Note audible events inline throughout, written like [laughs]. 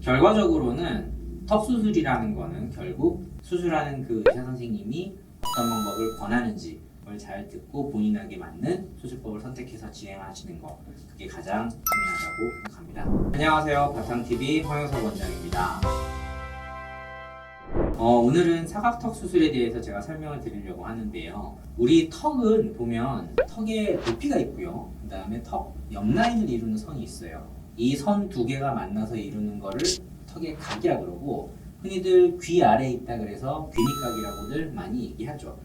결과적으로는 턱 수술이라는 거는 결국 수술하는 그 의사 선생님이 어떤 방법을 권하는지 잘 듣고 본인에게 맞는 수술법을 선택해서 진행하시는 거 그게 가장 중요하다고 생각합니다. 안녕하세요. 바탕TV 황영석 원장입니다. 어, 오늘은 사각턱 수술에 대해서 제가 설명을 드리려고 하는데요. 우리 턱은 보면 턱에 높이가 있고요. 그 다음에 턱 옆라인을 이루는 선이 있어요. 이 선 두 개가 만나서 이루는 거를 턱의 각이라 그러고 흔히들 귀 아래에 있다 그래서 귀밑각이라고들 많이 얘기하죠.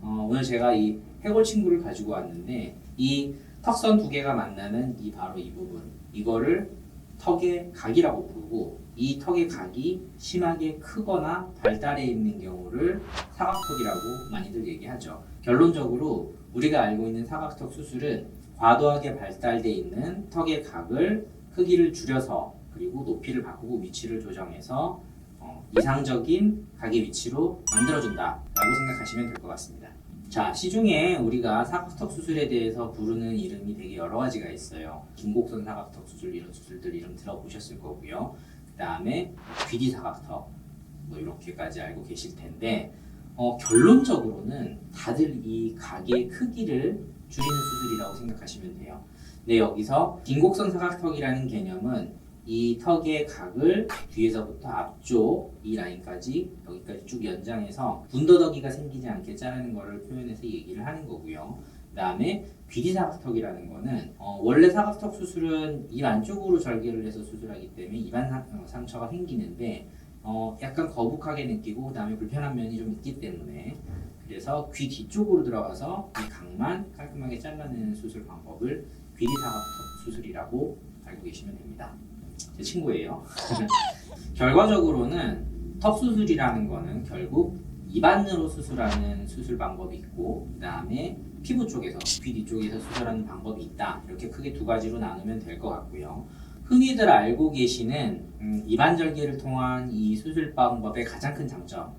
어, 오늘 제가 이 해골 친구를 가지고 왔는데 이 턱선 두 개가 만나는 이 바로 이 부분 이거를 턱의 각이라고 부르고 이 턱의 각이 심하게 크거나 발달해 있는 경우를 사각턱이라고 많이들 얘기하죠. 결론적으로 우리가 알고 있는 사각턱 수술은 과도하게 발달돼 있는 턱의 각을 크기를 줄여서 그리고 높이를 바꾸고 위치를 조정해서 어, 이상적인 각의 위치로 만들어준다 라고 생각하시면 될 것 같습니다. 자, 시중에 우리가 사각턱 수술에 대해서 부르는 이름이 되게 여러 가지가 있어요. 김곡선 사각턱 수술 이런 수술들 이름 들어보셨을 거고요. 그 다음에 귀디 사각턱 뭐 이렇게까지 알고 계실 텐데 어, 결론적으로는 다들 이 각의 크기를 줄이는 수술이라고 생각하시면 돼요. 근데 여기서 긴곡선 사각턱이라는 개념은 이 턱의 각을 뒤에서부터 앞쪽 이 라인까지 여기까지 쭉 연장해서 분더더기가 생기지 않게 자르는 거를 표현해서 얘기를 하는 거고요. 그 다음에 귀디 사각턱이라는 거는 어, 원래 사각턱 수술은 입 안쪽으로 절개를 해서 수술하기 때문에 입안 상, 어, 상처가 생기는데 어, 약간 거북하게 느끼고 그 다음에 불편한 면이 좀 있기 때문에 그래서 귀 뒤쪽으로 들어가서 이 각만 깔끔하게 잘라내는 수술 방법을 사각턱 수술이라고 알고 계시면 됩니다. 제 친구예요. [laughs] 결과적으로는 턱 수술이라는 거는 결국 입안으로 수술하는 수술 방법이 있고 그 다음에 피부 쪽에서 귀 뒤쪽에서 수술하는 방법이 있다 이렇게 크게 두 가지로 나누면 될 것 같고요. 흔히들 알고 계시는 음, 입안 절개를 통한 이 수술 방법의 가장 큰 장점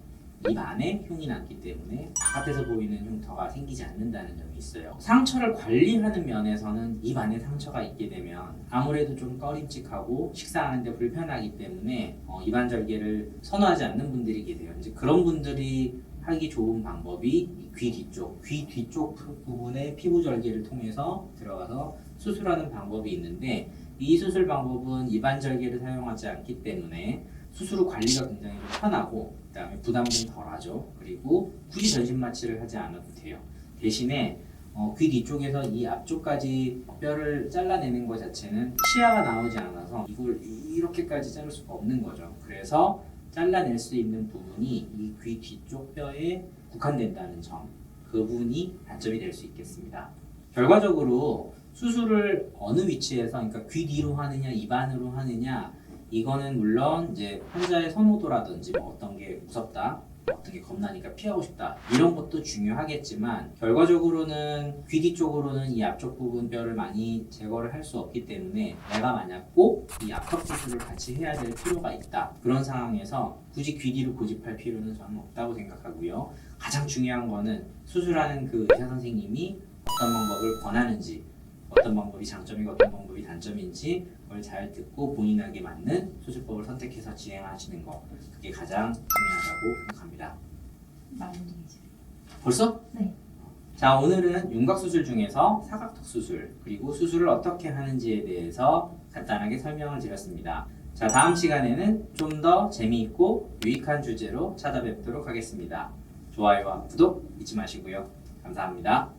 입 안에 흉이 남기 때문에 바깥에서 보이는 흉터가 생기지 않는다는 점이 있어요. 상처를 관리하는 면에서는 입 안에 상처가 있게 되면 아무래도 좀 꺼림칙하고 식사하는데 불편하기 때문에 어, 입안 절개를 선호하지 않는 분들이 계세요. 이제 그런 분들이 하기 좋은 방법이 이귀 뒤쪽, 귀 뒤쪽 부- 부분에 피부 절개를 통해서 들어가서 수술하는 방법이 있는데 이 수술 방법은 입안 절개를 사용하지 않기 때문에 수술 후 관리가 굉장히 좀 편하고 그다음에 부담은 덜하죠. 그리고 굳이 전신 마취를 하지 않아도 돼요. 대신에 어, 귀 뒤쪽에서 이 앞쪽까지 뼈를 잘라내는 것 자체는 치아가 나오지 않아서 이걸 이렇게까지 자를 수가 없는 거죠. 그래서 잘라낼 수 있는 부분이 이 귀 뒤쪽 뼈에 국한된다는 점, 그 부분이 단점이 될 수 있겠습니다. 결과적으로 수술을 어느 위치에서, 그러니까 귀 뒤로 하느냐, 입안으로 하느냐, 이거는 물론 이제 환자의 선호도라든지 뭐 어떤 게 무섭다, 어떤 게 겁나니까 피하고 싶다 이런 것도 중요하겠지만 결과적으로는 귀 뒤 쪽으로는 이 앞쪽 부분 뼈를 많이 제거를 할 수 없기 때문에 내가 만약 꼭이 앞턱 수술을 같이 해야 될 필요가 있다 그런 상황에서 굳이 귀 뒤로 고집할 필요는 저는 없다고 생각하고요. 가장 중요한 거는 수술하는 그 의사 선생님이 어떤 방법을 권하는지 어떤 방법이 장점이고 어떤 방법이 단점인지 그걸 잘 듣고 본인에게 맞는 수술법을 선택해서 진행하시는 거 그게 가장 중요하다고 생각합니다. 벌써? 네. 자 오늘은 윤곽 수술 중에서 사각턱 수술 그리고 수술을 어떻게 하는지에 대해서 간단하게 설명을 드렸습니다. 자 다음 시간에는 좀 더 재미있고 유익한 주제로 찾아뵙도록 하겠습니다. 좋아요와 구독 잊지 마시고요. 감사합니다.